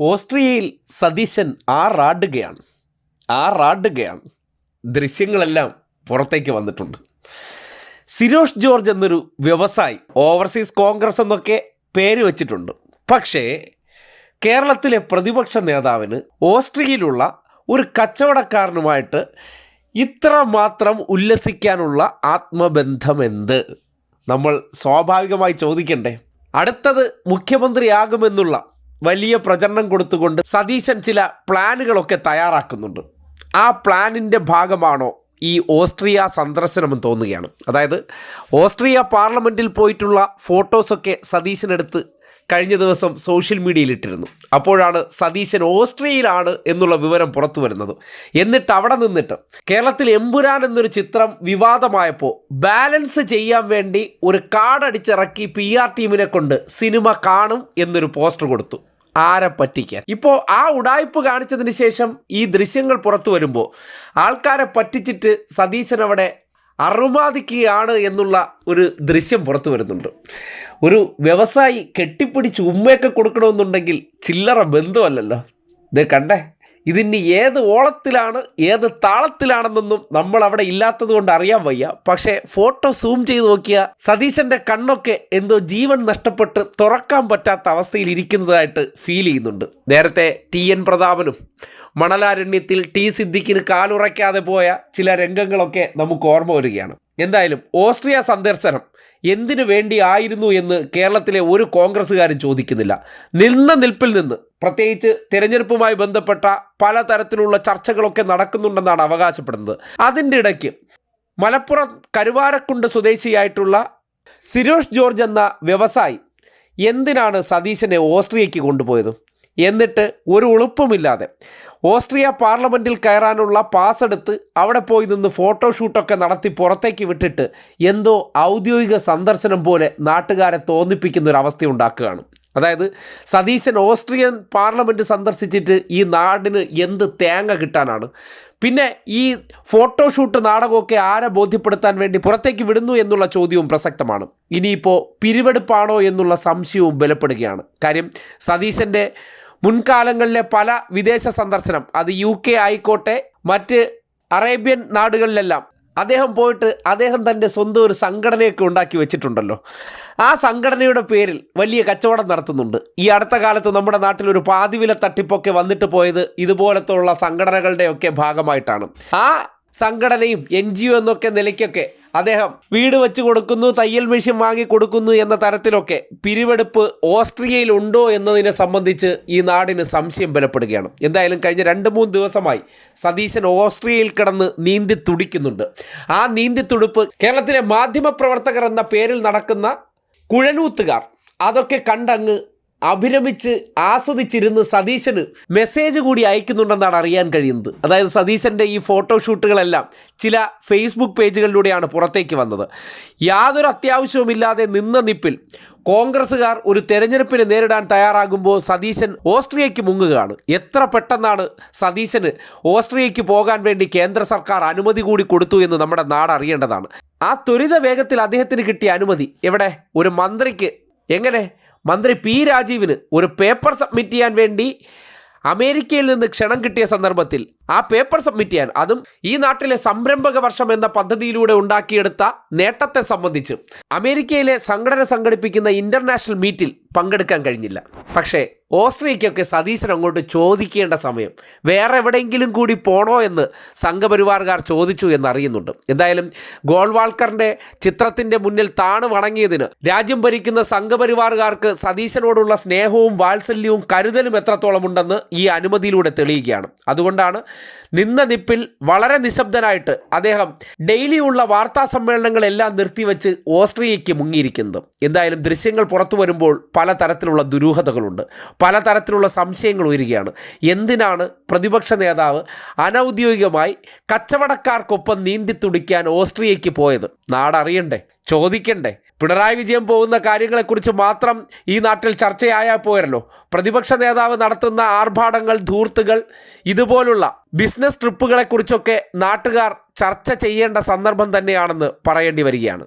ഓസ്ട്രിയയിൽ സതീശൻ ആറാടുകയാണ് ആറാടുകയാണ് ദൃശ്യങ്ങളെല്ലാം പുറത്തേക്ക് വന്നിട്ടുണ്ട്. സിരോഷ് ജോർജ് എന്നൊരു വ്യവസായി ഓവർസീസ് കോൺഗ്രസ് എന്നൊക്കെ പേര് വച്ചിട്ടുണ്ട്. പക്ഷേ കേരളത്തിലെ പ്രതിപക്ഷ നേതാവിന് ഓസ്ട്രിയയിലുള്ള ഒരു കച്ചവടക്കാരനുമായിട്ട് ഇത്ര മാത്രം ഉല്ലസിക്കാനുള്ള ആത്മബന്ധമെന്ത് നമ്മൾ സ്വാഭാവികമായി ചോദിക്കണ്ടേ? അടുത്തത് മുഖ്യമന്ത്രിയാകുമെന്നുള്ള വലിയ പ്രചരണം കൊടുത്തുകൊണ്ട് സതീശൻ ചില പ്ലാനുകളൊക്കെ തയ്യാറാക്കുന്നുണ്ട്. ആ പ്ലാനിന്റെ ഭാഗമാണോ ഈ ഓസ്ട്രിയ സന്ദർശനമെന്ന് തോന്നുകയാണ്. അതായത് ഓസ്ട്രിയ പാർലമെന്റിൽ പോയിട്ടുള്ള ഫോട്ടോസൊക്കെ സതീശനെടുത്ത് കഴിഞ്ഞ ദിവസം സോഷ്യൽ മീഡിയയിൽ ഇട്ടിരുന്നു അപ്പോഴാണ് സതീശൻ ഓസ്ട്രിയയിലാണ് എന്നുള്ള വിവരം പുറത്തു വരുന്നത്. എന്നിട്ട് അവിടെ നിന്നിട്ട് കേരളത്തിൽ എമ്പുരാൻ എന്നൊരു ചിത്രം വിവാദമായപ്പോൾ ബാലൻസ് ചെയ്യാൻ വേണ്ടി ഒരു കാർഡടിച്ചിറക്കി പി ആർ ടീമിനെ കൊണ്ട് സിനിമ കാണും എന്നൊരു പോസ്റ്റർ കൊടുത്തു. ആരെ പറ്റിക്കാൻ? ഇപ്പോൾ ആ ഉടായ്പ് കാണിച്ചതിന് ശേഷം ഈ ദൃശ്യങ്ങൾ പുറത്തു വരുമ്പോൾ ആൾക്കാരെ പറ്റിച്ചിട്ട് സതീശൻ അവിടെ അറുമാദിക്കുകയാണ് എന്നുള്ള ഒരു ദൃശ്യം പുറത്തു വരുന്നുണ്ട്. ഒരു വ്യവസായി കെട്ടിപ്പിടിച്ച് ഉമ്മയൊക്കെ കൊടുക്കണമെന്നുണ്ടെങ്കിൽ ചില്ലറ ബന്ധമല്ലല്ലോ ഇത് കണ്ടേ ഇതിന് ഏത് ഓളത്തിലാണ് ഏത് താളത്തിലാണെന്നൊന്നും നമ്മൾ അവിടെ ഇല്ലാത്തത് കൊണ്ട് അറിയാൻ വയ്യ. പക്ഷേ ഫോട്ടോ സൂം ചെയ്ത് നോക്കിയ സതീശന്റെ കണ്ണൊക്കെ എന്തോ ജീവൻ നഷ്ടപ്പെട്ട് തുറക്കാൻ പറ്റാത്ത അവസ്ഥയിൽ ഇരിക്കുന്നതായിട്ട് ഫീൽ ചെയ്യുന്നുണ്ട്. നേരത്തെ ടി എൻ പ്രതാപനും മണലാരണ്യത്തിൽ ടി സിദ്ദിഖിന് കാലുറയ്ക്കാതെ പോയ ചില രംഗങ്ങളൊക്കെ നമുക്ക് ഓർമ്മ വരികയാണ്. എന്തായാലും ഓസ്ട്രിയ സന്ദർശനം എന്തിനു വേണ്ടി ആയിരുന്നു എന്ന് കേരളത്തിലെ ഒരു കോൺഗ്രസ്സുകാരും ചോദിക്കുന്നില്ല. നിന്ന നിൽപ്പിൽ നിന്ന് പ്രത്യേകിച്ച് തിരഞ്ഞെടുപ്പുമായി ബന്ധപ്പെട്ട പലതരത്തിലുള്ള ചർച്ചകളൊക്കെ നടക്കുന്നുണ്ടെന്നാണ് അവകാശപ്പെടുന്നത്. അതിന്റെ ഇടയ്ക്ക് മലപ്പുറം കരുവാരക്കുണ്ട് സ്വദേശിയായിട്ടുള്ള സിരോഷ് ജോർജ് എന്ന വ്യവസായി എന്തിനാണ് സതീശനെ ഓസ്ട്രിയയ്ക്ക് കൊണ്ടുപോയത്? എന്നിട്ട് ഒരു ഉളുപ്പുമില്ലാതെ. ഓസ്ട്രിയ പാർലമെന്റിൽ കയറാനുള്ള പാസ് എടുത്ത് അവിടെ പോയി നിന്ന് ഫോട്ടോഷൂട്ടൊക്കെ നടത്തി പുറത്തേക്ക് വിട്ടിട്ട് എന്തോ ഔദ്യോഗിക സന്ദർശനം പോലെ നാട്ടുകാരെ തോന്നിപ്പിക്കുന്ന ഒരു അവസ്ഥ ഉണ്ടാക്കുകയാണ് അതായത് സതീശൻ ഓസ്ട്രിയൻ പാർലമെന്റ് സന്ദർശിച്ചിട്ട് ഈ നാടിന് എന്ത് തേങ്ങ കിട്ടാനാണ്? പിന്നെ ഈ ഫോട്ടോഷൂട്ട് നാടകമൊക്കെ ആരെ ബോധ്യപ്പെടുത്താൻ വേണ്ടി പുറത്തേക്ക് വിടുന്നു എന്നുള്ള ചോദ്യവും പ്രസക്തമാണ്. ഇനിയിപ്പോൾ പിരിവെടുപ്പാണോ എന്നുള്ള സംശയവും ബലപ്പെടുകയാണ്. കാര്യം സതീശന്റെ മുൻകാലങ്ങളിലെ പല വിദേശ സന്ദർശനം അത് യു കെ ആയിക്കോട്ടെ മറ്റ് അറേബ്യൻ നാടുകളിലെല്ലാം. അദ്ദേഹം പോയിട്ട് അദ്ദേഹം തന്റെ സ്വന്തം ഒരു സംഘടനയൊക്കെ ഉണ്ടാക്കി വെച്ചിട്ടുണ്ടല്ലോ. ആ സംഘടനയുടെ പേരിൽ വലിയ കച്ചവടം നടത്തുന്നുണ്ട്. ഈ അടുത്ത കാലത്ത് നമ്മുടെ നാട്ടിൽ ഒരു പാതിവില തട്ടിപ്പൊക്കെ വന്നിട്ട് പോയത് ഇതുപോലത്തുള്ള സംഘടനകളുടെയൊക്കെ ഭാഗമായിട്ടാണ്. ആ സംഘടനയും എൻ ജി ഒ എന്നൊക്കെ നിലയ്ക്കൊക്കെ അദ്ദേഹം വീട് വെച്ച് കൊടുക്കുന്നു തയ്യൽ മെഷീൻ വാങ്ങി കൊടുക്കുന്നു എന്ന തരത്തിലൊക്കെ പിരിവെടുപ്പ് ഓസ്ട്രിയയിൽ ഉണ്ടോ എന്നതിനെ സംബന്ധിച്ച് ഈ നാടിന് സംശയം ബലപ്പെടുകയാണ്. എന്തായാലും കഴിഞ്ഞ രണ്ട് മൂന്ന് ദിവസമായി സതീശൻ ഓസ്ട്രിയയിൽ കിടന്ന് നീന്തി തുടിക്കുന്നുണ്ട്. ആ നീന്തി തുടുപ്പ് കേരളത്തിലെ മാധ്യമപ്രവർത്തകർ എന്ന പേരിൽ നടക്കുന്ന കുഴനൂത്തുകാർ അതൊക്കെ കണ്ടങ്ങ് അഭിരമിച്ച് ആസ്വദിച്ചിരുന്ന് സതീശന് മെസ്സേജ് കൂടി അയക്കുന്നുണ്ടെന്നാണ് അറിയാൻ കഴിയുന്നത്. അതായത് സതീശന്റെ ഈ ഫോട്ടോഷൂട്ടുകളെല്ലാം ചില ഫേസ്ബുക്ക് പേജുകളിലൂടെയാണ് പുറത്തേക്ക് വന്നത്. യാതൊരു അത്യാവശ്യവുമില്ലാതെ നിന്ന നിപ്പിൽ കോൺഗ്രസ്സുകാർ ഒരു തെരഞ്ഞെടുപ്പിനെ നേരിടാൻ തയ്യാറാകുമ്പോൾ സതീശൻ ഓസ്ട്രിയയ്ക്ക് മുങ്ങുകയാണ്. എത്ര പെട്ടെന്നാണ് സതീശന് ഓസ്ട്രിയയ്ക്ക് പോകാൻ വേണ്ടി കേന്ദ്ര സർക്കാർ അനുമതി കൂടി കൊടുത്തു എന്ന് നമ്മുടെ നാട് അറിയേണ്ടതാണ്. ആ ത്വരിത വേഗത്തിൽ അദ്ദേഹത്തിന് കിട്ടിയ അനുമതി എവിടെ? ഒരു മന്ത്രിക്ക്. എങ്ങനെ? മന്ത്രി പി രാജീവിന് ഒരു പേപ്പർ സബ്മിറ്റ് ചെയ്യാൻ വേണ്ടി അമേരിക്കയിൽ നിന്ന് ക്ഷണം കിട്ടിയ സന്ദർഭത്തിൽ ആ പേപ്പർ സബ്മിറ്റ് ചെയ്യാൻ. അതും ഈ നാട്ടിലെ സംരംഭക വർഷം എന്ന പദ്ധതിയിലൂടെ ഉണ്ടാക്കിയെടുത്ത നേട്ടത്തെ സംബന്ധിച്ച്. അമേരിക്കയിലെ സംഘടന സംഘടിപ്പിക്കുന്ന ഇന്റർനാഷണൽ മീറ്റിൽ പങ്കെടുക്കാൻ കഴിഞ്ഞില്ല. പക്ഷേ ഓസ്ട്രിയയ്ക്കൊക്കെ സതീശൻ അങ്ങോട്ട് ചോദിക്കേണ്ട സമയം. വേറെ എവിടെയെങ്കിലും കൂടി പോണോ എന്ന് സംഘപരിവാറുകാർ ചോദിച്ചു എന്നറിയുന്നുണ്ട്. എന്തായാലും ഗോൾവാൾക്കറിന്റെ ചിത്രത്തിന്റെ മുന്നിൽ താണ് വണങ്ങിയതിന് രാജ്യം ഭരിക്കുന്ന സംഘപരിവാറുകാർക്ക് സതീശനോടുള്ള സ്നേഹവും വാത്സല്യവും കരുതലും എത്രത്തോളം ഉണ്ടെന്ന് ഈ അനുമതിയിലൂടെ തെളിയുകയാണ്. അതുകൊണ്ടാണ് നിന്ന നിപ്പിൽ വളരെ നിശബ്ദനായിട്ട് അദ്ദേഹം ഡെയിലിയുള്ള വാർത്താ സമ്മേളനങ്ങളെല്ലാം നിർത്തിവെച്ച് ഓസ്ട്രിയയ്ക്ക് മുങ്ങിയിരിക്കുന്നത്. എന്തായാലും ദൃശ്യങ്ങൾ പുറത്തു വരുമ്പോൾ പലതരത്തിലുള്ള ദുരൂഹതകളുണ്ട്. പലതരത്തിലുള്ള സംശയങ്ങൾ ഉയരുകയാണ്. എന്തിനാണ് പ്രതിപക്ഷ നേതാവ് അനൗദ്യോഗികമായി കച്ചവടക്കാർക്കൊപ്പം നീന്തി തുടിക്കാൻ ഓസ്ട്രിയയ്ക്ക് പോയത്? നാടറിയണ്ടേ? ചോദിക്കണ്ടേ? പിണറായി വിജയൻ പോകുന്ന കാര്യങ്ങളെക്കുറിച്ച് മാത്രം ഈ നാട്ടിൽ ചർച്ചയായാൽ പോയല്ലോ പ്രതിപക്ഷ നേതാവ് നടത്തുന്ന ആർഭാടങ്ങൾ ധൂർത്തുകൾ ഇതുപോലുള്ള ബിസിനസ് ട്രിപ്പുകളെക്കുറിച്ചൊക്കെ നാട്ടുകാർ ചർച്ച ചെയ്യേണ്ട സന്ദർഭം തന്നെയാണെന്ന് പറയേണ്ടി വരികയാണ്.